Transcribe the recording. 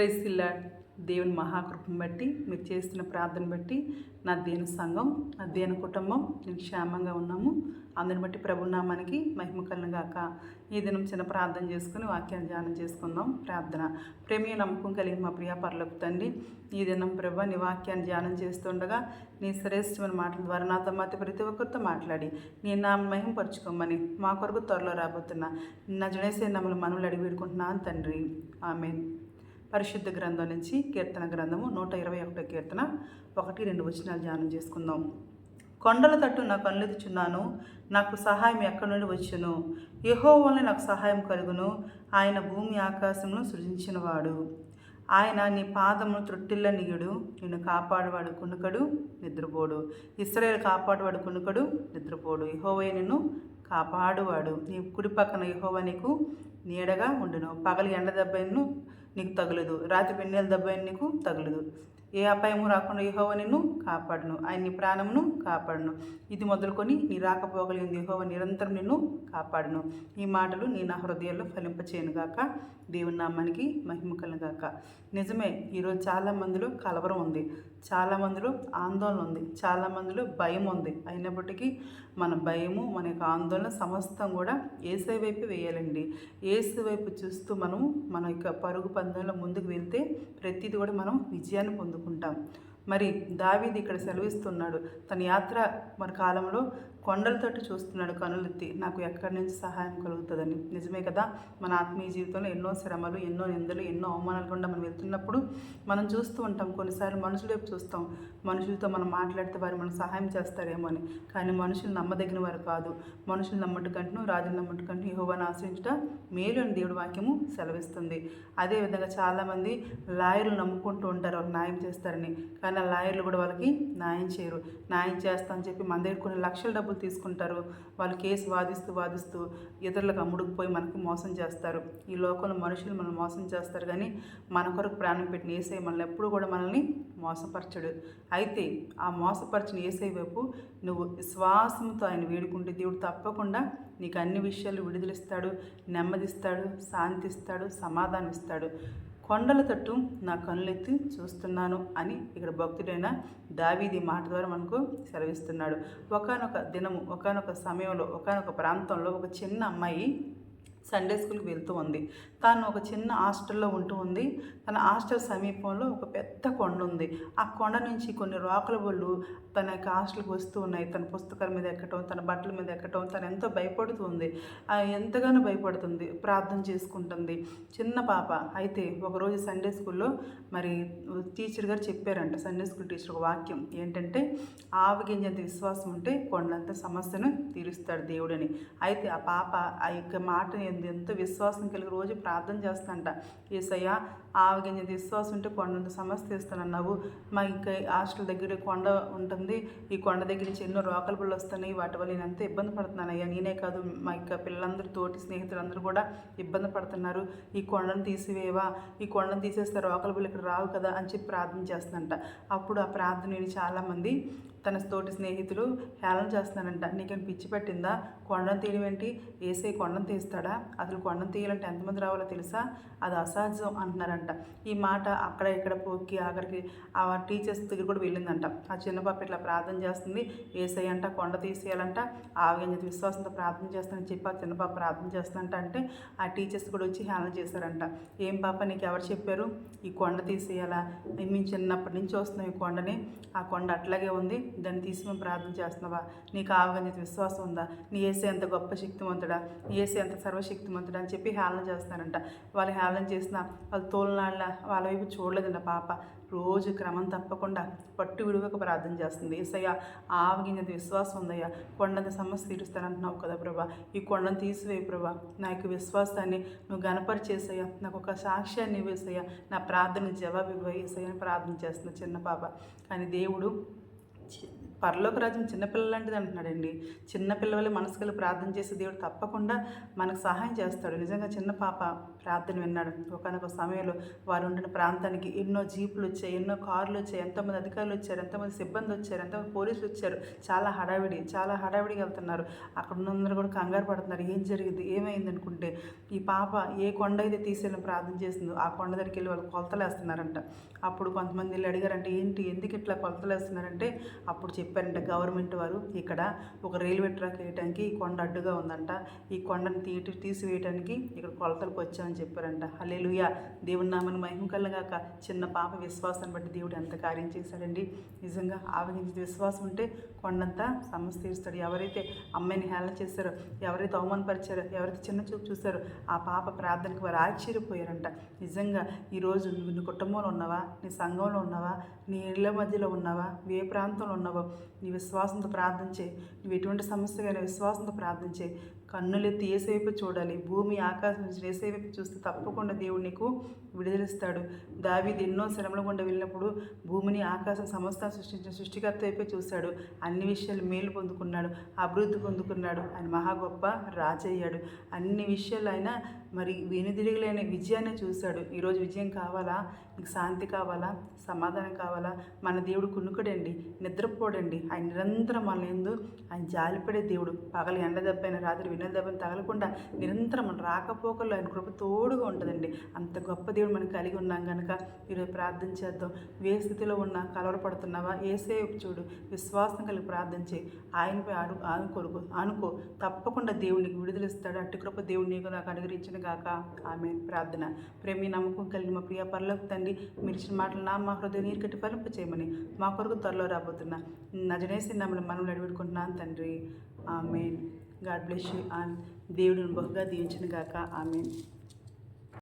ప్రైసిల్లా దేవుని మహాకృపను బట్టి మీరు చేస్తున్న ప్రార్థన బట్టి నా దేని సంఘం నా దేని కుటుంబం నేను క్షేమంగా ఉన్నాము. అందుని బట్టి ప్రభునామానికి మహిమ కలుగాక ఈ దినం చిన్న ప్రార్థన చేసుకుని వాక్యాన్ని ధ్యానం చేసుకుందాం. ప్రార్థన. ప్రేమీయ నమ్మకం కలిగి మా ప్రియ పర్లకు తండ్రి ఈ దినం ప్రభు నీ వాక్యాన్ని ధ్యానం చేస్తుండగా నీ శ్రేష్టమైన మాటల ద్వారా నాతో మాతో ప్రతి ఒక్కరితో మాట్లాడి నీ నా మహిమ పరుచుకోమని మా కొరకు త్వరలో రాబోతున్నా నా జనేసే నమ్మలు మనవులు అడిగి వేడుకుంటున్నాను తండ్రి. ఆమె పరిశుద్ధ గ్రంథం నుంచి కీర్తన గ్రంథము నూట ఇరవై ఒకటో కీర్తన ఒకటి రెండు వచనాలు ధ్యానం చేసుకుందాం. కొండల తట్టు నా కళ్ళెదుచున్నాను నాకు సహాయం ఎక్కడి నుండి వచ్చును? యహో వల్ల నాకు సహాయం కలుగును ఆయన భూమి ఆకాశమును సృజించినవాడు. ఆయన నీ పాదమును త్రొట్టిల్ల నీయుడు నిన్ను కాపాడువాడు కునుకడు నిద్రపోడు. ఇస్రాయేల్ కాపాడువాడు కునుకడు నిద్రపోడు. యహోవే నిన్ను కాపాడువాడు. నీ కుడి పక్కన యహోవ నీకు నీడగా ఉండును. పగలి ఎండ దెబ్బను నీకు తగులదు. రాత్రి పెన్నెల దెబ్బ నీకు తగులదు. ఏ అపాయము రాకుండా యహోవ నిన్ను కాపాడును. ఆయన నీ ప్రాణమును కాపాడును. ఇది మొదలుకొని నీ రాకపోగలిగింది యహోవ నిరంతరం నిన్ను కాపాడును. ఈ మాటలు నీ నా హృదయంలో ఫలింపచేయను గాక. దేవుని నామానికి మహిమ కలగాక. నిజమే ఈరోజు చాలా మందిలో కలవరం ఉంది. చాలా మందిలో ఆందోళన ఉంది. చాలా మందిలో భయం ఉంది. అయినప్పటికీ మన భయము మన యొక్క ఆందోళన సమస్తం కూడా ఏసై వైపు వేయాలండి. ఏసు వైపు చూస్తూ మనం మన యొక్క పరుగు పందెంలో ముందుకు వెళ్తే ప్రతిదీ కూడా మనం విజయాన్ని పొందుకుంటాం. మరి దావీది ఇక్కడ సెలవిస్తున్నాడు. తన యాత్ర మరి కాలంలో కొండలతోటి చూస్తున్నాడు కనులెత్తి. నాకు ఎక్కడి నుంచి సహాయం కలుగుతుందని. నిజమే కదా మన ఆత్మీయ జీవితంలో ఎన్నో శ్రమలు ఎన్నో నిందలు ఎన్నో అవమానాలు గుండా మనం వెళ్తున్నప్పుడు మనం చూస్తూ ఉంటాం. కొన్నిసార్లు మనుషుల వైపు చూస్తాం. మనుషులతో మనం మాట్లాడితే వారు మనకు సహాయం చేస్తారేమో అని. కానీ మనుషులు నమ్మదగిన వారు కాదు. మనుషులు నమ్మటి కంటూ రాజులు నమ్మటి కంటూ యహోవాను ఆశ్రయించుట మేలు అని దేవుడి వాక్యము సెలవిస్తుంది. అదేవిధంగా చాలామంది లాయర్లు నమ్ముకుంటూ ఉంటారు వాళ్ళు న్యాయం చేస్తారని. కానీ ఆ లాయర్లు కూడా వాళ్ళకి న్యాయం చేయరు. న్యాయం చేస్తా అని చెప్పి మన దగ్గర కొన్ని లక్షల డబ్బులు తీసుకుంటారు. వాళ్ళు కేసు వాదిస్తూ వాదిస్తూ ఇతరులకు అమ్ముడుకుపోయి మనకి మోసం చేస్తారు. ఈ లోకంలో మనుషులు మనల్ని మోసం చేస్తారు కానీ మన కొరకు ప్రాణం పెట్టిన ఏసై మనల్ని ఎప్పుడు కూడా మనల్ని మోసపరచడు. అయితే ఆ మోసపరిచిన ఏసై వైపు నువ్వు విశ్వాసంతో ఆయన వేడుకుంటే దేవుడు తప్పకుండా నీకు అన్ని విషయాలు విడుదలిస్తాడు నెమ్మదిస్తాడు శాంతిస్తాడు సమాధానం ఇస్తాడు కొండల తట్టు నా కనులెత్తి చూస్తున్నాను అని ఇక్కడ భక్తుడైన దావీది మాట ద్వారా మనకు సెలవిస్తున్నాడు. ఒకనొక దినము ఒకనొక సమయంలో ఒకనొక ప్రాంతంలో ఒక చిన్న అమ్మాయి సండే స్కూల్కి వెళ్తూ ఉంది. తాను ఒక చిన్న హాస్టల్లో ఉంటూ ఉంది. తన హాస్టల్ సమీపంలో ఒక పెద్ద కొండ ఉంది. ఆ కొండ నుంచి కొన్ని రాకుల బళ్ళు తన యొక్క హాస్టల్కి వస్తూ ఉన్నాయి. తన పుస్తకాల మీద ఎక్కటం తన బట్టల మీద ఎక్కటం తను ఎంతో భయపడుతూ ఉంది. ఎంతగానో భయపడుతుంది. ప్రార్థన చేసుకుంటుంది. చిన్న పాప అయితే ఒకరోజు సండే స్కూల్లో మరి టీచర్ గారు చెప్పారంట సండే స్కూల్ టీచర్ ఒక వాక్యం ఏంటంటే ఆవగింజంత విశ్వాసం ఉంటే కొండంత సమస్యను తీరుస్తాడు దేవుడని. అయితే ఆ పాప ఆ యొక్క మాటని నేను ఎంతో విశ్వాసం కలిగి రోజు ప్రార్థన చేస్తాంట ఏసయ్య ఆవగింజ విశ్వాసం ఉంటే కొండ సమస్య తీస్తానన్నావు. మా ఇంకా హాస్టల్ దగ్గర కొండ ఉంటుంది. ఈ కొండ దగ్గర నుంచి ఎన్నో రోకల పళ్ళు వస్తున్నాయి. వాటి వల్ల నేను అంతా ఇబ్బంది పడుతున్నాను అయ్యా. నేనే కాదు మా యొక్క పిల్లలందరూ తోటి స్నేహితులందరూ కూడా ఇబ్బంది పడుతున్నారు. ఈ కొండను తీసివేవా? ఈ కొండను తీసేస్తే రోకల పళ్ళు ఇక్కడ రావు కదా అని చెప్పి ప్రార్థన చేస్తుందంట అప్పుడు ఆ ప్రార్థన విని చాలామంది తన తోటి స్నేహితులు హేళన చేస్తున్నానంట నీకేం పిచ్చి పెట్టిందా? కొండను తీయడం ఏంటి వేసే కొండను తీస్తాడా? అసలు కొండను తీయాలంటే ఎంతమంది రావాలో తెలుసా? అది అసాధ్యం అంటున్నారంట. ఈ మాట అక్కడ ఇక్కడ పోక్కి ఆఖరికి ఆ టీచర్స్ దగ్గర కూడా వెళ్ళిందంట. ఆ చిన్న పాప ఇట్లా ప్రార్థన చేస్తుంది. ఏసై అంట కొండ తీసేయాలంట. ఆవగింజ విశ్వాసంతో ప్రార్థన చేస్తానని చెప్పి ఆ చిన్న పాప ప్రార్థన చేస్తానంట అంటే ఆ టీచర్స్ కూడా వచ్చి హేళన చేశారంట. ఏం పాప నీకు ఎవరు చెప్పారు? ఈ కొండ తీసేయాలా? మేము చిన్నప్పటి నుంచి వస్తున్నాం ఈ కొండని? ఆ కొండ అట్లాగే ఉంది. దాన్ని తీసి మేము ప్రార్థన చేస్తున్నావా? నీకు ఆవగంజిత విశ్వాసం ఉందా? నీ ఏసే ఎంత గొప్ప శక్తివంతుడా నీ ఏసే ఎంత సర్వశక్తివంతుడా అని చెప్పి హేళన చేస్తారంట వాళ్ళు హేళన చేసిన వాళ్ళు తోలనాళ్ళ వాళ్ళ వైపు చూడలేదండి పాప. రోజు క్రమం తప్పకుండా పట్టు విడువక ప్రార్థన చేస్తుంది. ఏసయ్యా ఆవగింజంత విశ్వాసం ఉందయ్యా. కొండంత సమస్య తీరుస్తానంటున్నావు కదా ప్రభా. ఈ కొండను తీసివేయి ప్రభా. నా యొక్క విశ్వాసాన్ని నువ్వు గనపరిచేసయ్యా. నాకు ఒక సాక్ష్యాన్ని ఇవ్వేసయ్యా. నా ప్రార్థన జవాబు ఇవ్వేసయ్యా అని ప్రార్థన చేస్తున్నా చిన్న పాప. కానీ దేవుడు 钱 పరలోక రాజ్యం చిన్నపిల్ల లాంటిది అంటున్నాడండి. చిన్నపిల్లలే మనసు కలిగి ప్రార్థన చేసే దేవుడు తప్పకుండా మనకు సహాయం చేస్తాడు. నిజంగా చిన్న పాప ప్రార్థన విన్నాడు. ఒకనొక సమయంలో వారు ఉండిన ప్రాంతానికి ఎన్నో జీపులు వచ్చాయి ఎన్నో కార్లు వచ్చాయి ఎంతోమంది అధికారులు వచ్చారు ఎంతోమంది సిబ్బంది వచ్చారు ఎంతోమంది పోలీసులు వచ్చారు. చాలా హడావిడి చాలా హడావిడిగా వెళ్తున్నారు. అక్కడ ఉన్నందరూ కూడా కంగారు పడుతున్నారు. ఏం జరిగింది? ఏమైంది అనుకుంటే ఈ పాప ఏ కొండ అయితే తీసేయాలని ప్రార్థన చేసిందో ఆ కొండ దగ్గరికి వెళ్ళి వాళ్ళు కొలతలు వేస్తున్నారంట అప్పుడు కొంతమంది వెళ్ళి అడిగారంటే ఏంటి? ఎందుకు ఇట్లా కొలతలు వేస్తున్నారంటే అప్పుడు చెప్పారంట గవర్నమెంట్ వారు ఇక్కడ ఒక రైల్వే ట్రాక్ వేయడానికి ఈ కొండ అడ్డుగా ఉందంట. ఈ కొండను తీటి తీసివేయడానికి ఇక్కడ కొలతలకు వచ్చామని చెప్పారంట. హల్లెలూయా! దేవుని నామని మహిమ కలగాక చిన్న పాప విశ్వాసాన్ని బట్టి దేవుడు ఎంత కార్యం చేశాడండి. నిజంగా ఆవగించిన విశ్వాసం ఉంటే కొండంతా సమస్య తీరుస్తాడు ఎవరైతే అమ్మాయిని హేళన చేశారో ఎవరైతే అవమానపరిచారో ఎవరైతే చిన్న చూపు చూశారో ఆ పాప ప్రార్థనకు వారు ఆశ్చర్యపోయారంట. నిజంగా ఈరోజు నువ్వు నీ కుటుంబంలో ఉన్నావా? నీ సంఘంలో ఉన్నావా? నీ ఇళ్ళ మధ్యలో ఉన్నావా? ఏ ప్రాంతంలో ఉన్నావో? నీ విశ్వాసంతో ప్రార్థించే నువ్వు ఎటువంటి సమస్యకైనా విశ్వాసంతో ప్రార్థించే కన్నులెత్తి ఏసేపు చూడాలి. భూమి ఆకాశం నుంచి ఏసేపు చూస్తే తప్పకుండా దేవుడు నీకు విడుదలిస్తాడు. దావీది ఎన్నో శ్రమల గుండా వెళ్ళినప్పుడు భూమిని ఆకాశం సమస్త సృష్టించిన సృష్టికర్త వైపే చూశాడు. అన్ని విషయాలు మేలు పొందుకున్నాడు అభివృద్ధి పొందుకున్నాడు. ఆయన మహా గొప్ప రాజయ్యాడు. అన్ని విషయాలు ఆయన మరి వెనుదిరిగిలైన విజయాన్ని చూశాడు. ఈరోజు విజయం కావాలా? నీకు శాంతి కావాలా? సమాధానం కావాలా? మన దేవుడు కుణుకుడండి నిద్రపోడండి. ఆయన నిరంతరం మన ఎందు ఆయన జాలిపడే దేవుడు. పగలు ఎండ దెబ్బైన రాత్రి వెన్నెల తగలకుండా నిరంతరం మన రాకపోకల్లో ఆయన కృప తోడుగా ఉంటుందండి. అంత గొప్ప దేవుడు మనం కలిగి ఉన్నాం కనుక ఈరోజు ప్రార్థన చేద్దాం. ఏ స్థితిలో ఉన్నా కలవరపడుతున్నావా? ఏసే చూడు విశ్వాసం కలిగి ప్రార్థన చేయి. ఆయనపై ఆడు ఆనుకోరు ఆనుకో. తప్పకుండా దేవునికి విడుదలిస్తాడు అట్టి కృప దేవుడు నీకు నాకు అనుగ్రహించిన గాక. ఆమె ప్రార్థన. ప్రేమి నమ్మకం కలిగిన మా ప్రియ పర్లోకి తండ్రి మీరు ఇచ్చిన మాటలు నా మా హృదయం నీరు కట్టి ఫలింప చేయమని మా కొరకు త్వరలో రాబోతున్నా నజనేసి నమ్మని మనం అడివిడుకుంటున్నాను తండ్రి. ఆమె గాడ్ బ్లెస్ యూ. అండ్ దేవుడిని బహుగా దీవించిన గాక. ఆమెన్.